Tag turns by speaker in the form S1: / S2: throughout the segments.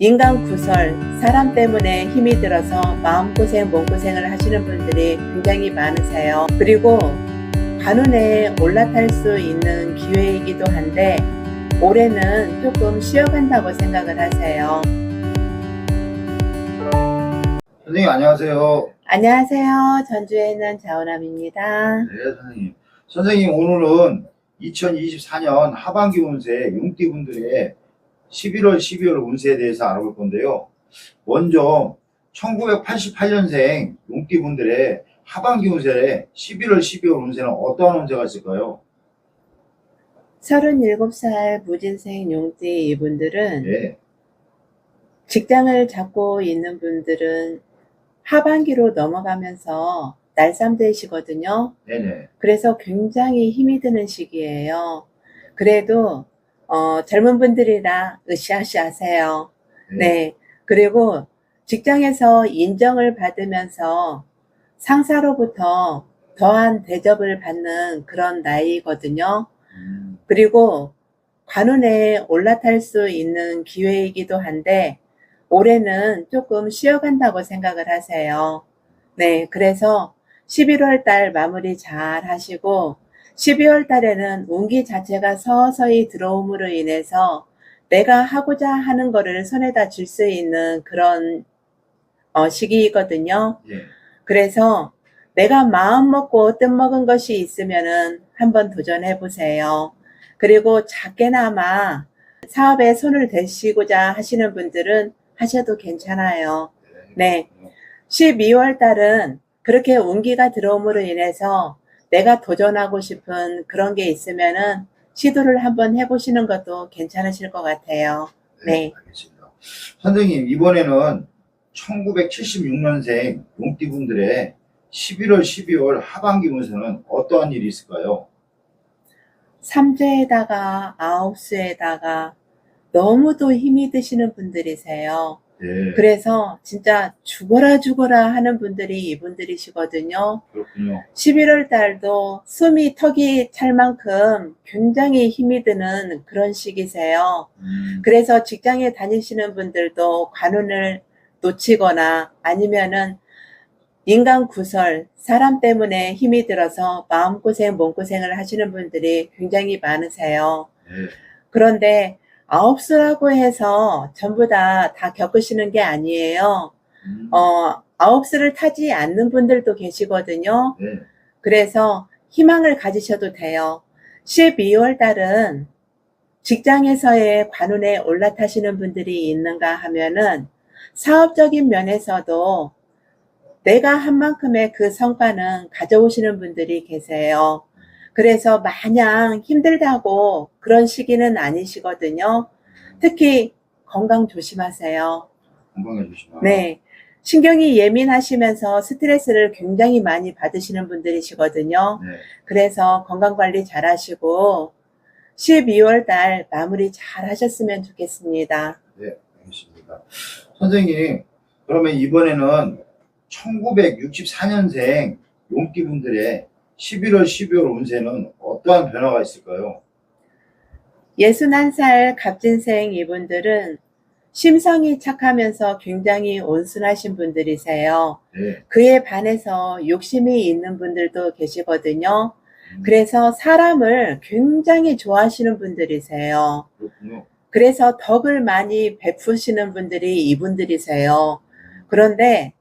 S1: 인간 구설, 사람 때문에 힘이 들어서 마음고생, 몸고생을 하시는 분들이 굉장히 많으세요. 그리고 관운에 올라탈 수 있는 기회이기도 한데, 올해는 조금 쉬어간다고 생각을 하세요.
S2: 선생님 안녕하세요.
S1: 안녕하세요. 전주에 있는 자원함입니다.
S2: 네, 선생님. 선생님 오늘은 2024년 하반기 운세 용띠분들의 11월, 12월 운세에 대해서 알아볼 건데요. 먼저 1988년생 용띠분들의 하반기 운세 11월, 12월 운세는 어떠한 운세가 있을까요?
S1: 37살 무진생 용띠 이분들은
S2: 네,
S1: 직장을 잡고 있는 분들은 하반기로 넘어가면서 날쌈되시거든요.
S2: 네네.
S1: 그래서 굉장히 힘이 드는 시기예요. 그래도 어, 젊은 분들이라 으쌰으쌰 하세요. 네. 그리고 직장에서 인정을 받으면서 상사로부터 더한 대접을 받는 그런 나이거든요.
S2: 음,
S1: 그리고 관운에 올라탈 수 있는 기회이기도 한데 올해는 조금 쉬어간다고 생각을 하세요. 네, 그래서 11월 달 마무리 잘 하시고 12월 달에는 운기 자체가 서서히 들어옴으로 인해서 내가 하고자 하는 거를 손에다 줄 수 있는 그런 어, 시기이거든요.
S2: 예.
S1: 그래서 내가 마음 먹고 뜻 먹은 것이 있으면은 한번 도전해 보세요. 그리고 작게나마 사업에 손을 대시고자 하시는 분들은 하셔도 괜찮아요. 네. 12월 달은 그렇게 운기가 들어옴으로 인해서 내가 도전하고 싶은 그런 게 있으면은 시도를 한번 해보시는 것도 괜찮으실 것 같아요. 네.
S2: 알겠습니다. 선생님, 이번에는 1976년생 용띠분들의 11월, 12월 하반기 운세는 어떠한 일이 있을까요?
S1: 삼재에다가 아홉수에다가 너무도 힘이 드시는 분들이세요.
S2: 네,
S1: 그래서 진짜 죽어라 죽어라 하는 분들이 이분들이시거든요.
S2: 그렇군요.
S1: 11월 달도 숨이 턱이 찰 만큼 굉장히 힘이 드는 그런 시기세요.
S2: 음,
S1: 그래서 직장에 다니시는 분들도 관운을 놓치거나 아니면은 인간 구설, 사람 때문에 힘이 들어서 마음고생, 몸고생을 하시는 분들이 굉장히 많으세요.
S2: 네,
S1: 그런데 아홉 수라고 해서 전부 다, 다 겪으시는 게 아니에요.
S2: 음,
S1: 어, 아홉 수를 타지 않는 분들도 계시거든요.
S2: 네,
S1: 그래서 희망을 가지셔도 돼요. 12월 달은 직장에서의 관운에 올라타시는 분들이 있는가 하면은 사업적인 면에서도 내가 한 만큼의 그 성과는 가져오시는 분들이 계세요. 그래서 마냥 힘들다고 그런 시기는 아니시거든요. 특히 건강 조심하세요.
S2: 건강해 주시면.
S1: 네. 신경이 예민하시면서 스트레스를 굉장히 많이 받으시는 분들이시거든요.
S2: 네,
S1: 그래서 건강 관리 잘 하시고 12월 달 마무리 잘 하셨으면 좋겠습니다.
S2: 네, 알겠습니다. 선생님, 그러면 이번에는 1964년생 용띠분들의 11월, 12월 운세는 어떠한 변화가 있을까요?
S1: 61살 갑진생 이분들은 심성이 착하면서 굉장히 온순하신 분들이세요.
S2: 네,
S1: 그에 반해서 욕심이 있는 분들도 계시거든요.
S2: 음,
S1: 그래서 사람을 굉장히 좋아하시는 분들이세요.
S2: 그렇군요.
S1: 그래서 덕을 많이 베푸시는 분들이 이분들이세요. 그런데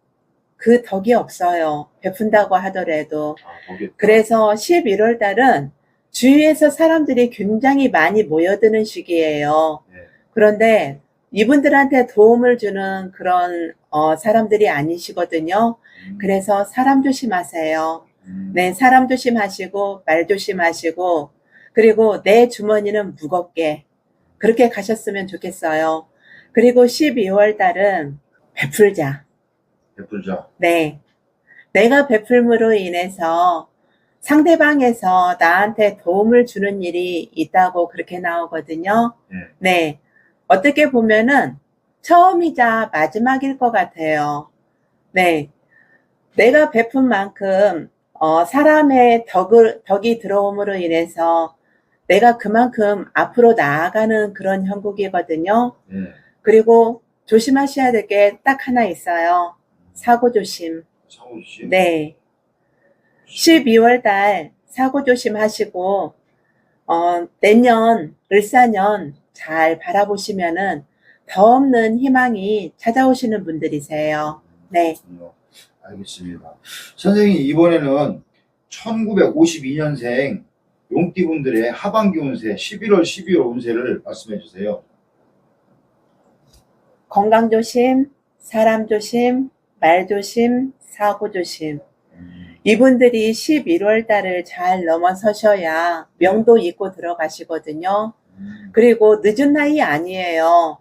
S1: 그 덕이 없어요. 베푼다고 하더라도.
S2: 아,
S1: 그래서 11월 달은 주위에서 사람들이 굉장히 많이 모여드는 시기예요.
S2: 네.
S1: 그런데 이분들한테 도움을 주는 그런 어, 사람들이 아니시거든요.
S2: 음,
S1: 그래서 사람 조심하세요.
S2: 음,
S1: 네, 사람 조심하시고 말 조심하시고 그리고 내 주머니는 무겁게 그렇게 가셨으면 좋겠어요. 그리고 12월 달은 베풀자.
S2: 베풀자.
S1: 네. 내가 베풀므로 인해서 상대방에서 나한테 도움을 주는 일이 있다고 그렇게 나오거든요.
S2: 네.
S1: 네. 어떻게 보면은 처음이자 마지막일 것 같아요. 네. 내가 베푼 만큼, 어, 사람의 덕을, 덕이 들어옴으로 인해서 내가 그만큼 앞으로 나아가는 그런 형국이거든요.
S2: 네.
S1: 그리고 조심하셔야 될 게 딱 하나 있어요. 사고 조심.
S2: 사고 씨.
S1: 네. 12월 달 사고 조심하시고, 어, 내년, 을사년 잘 바라보시면은 더 없는 희망이 찾아오시는 분들이세요. 네.
S2: 알겠습니다. 선생님 이번에는 1952년생 용띠분들의 하반기 운세 11월 12월 운세를 말씀해 주세요.
S1: 건강 조심, 사람 조심, 말 조심, 사고 조심. 이분들이 11월 달을 잘 넘어서셔야 명도 잊고 들어가시거든요.
S2: 음,
S1: 그리고 늦은 나이 아니에요.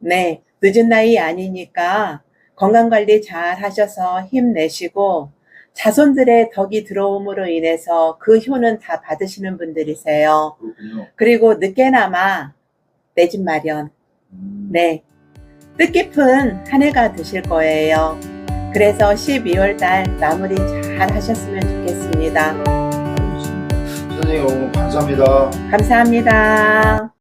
S1: 네, 늦은 나이 아니니까 건강 관리 잘 하셔서 힘내시고 자손들의 덕이 들어옴으로 인해서 그 효는 다 받으시는 분들이세요. 그리고 늦게나마 내 집 마련.
S2: 음,
S1: 네. 뜻깊은 한 해가 되실 거예요. 그래서 12월 달 마무리 잘 하셨으면
S2: 좋겠습니다. 선생님 오늘 감사합니다.
S1: 감사합니다.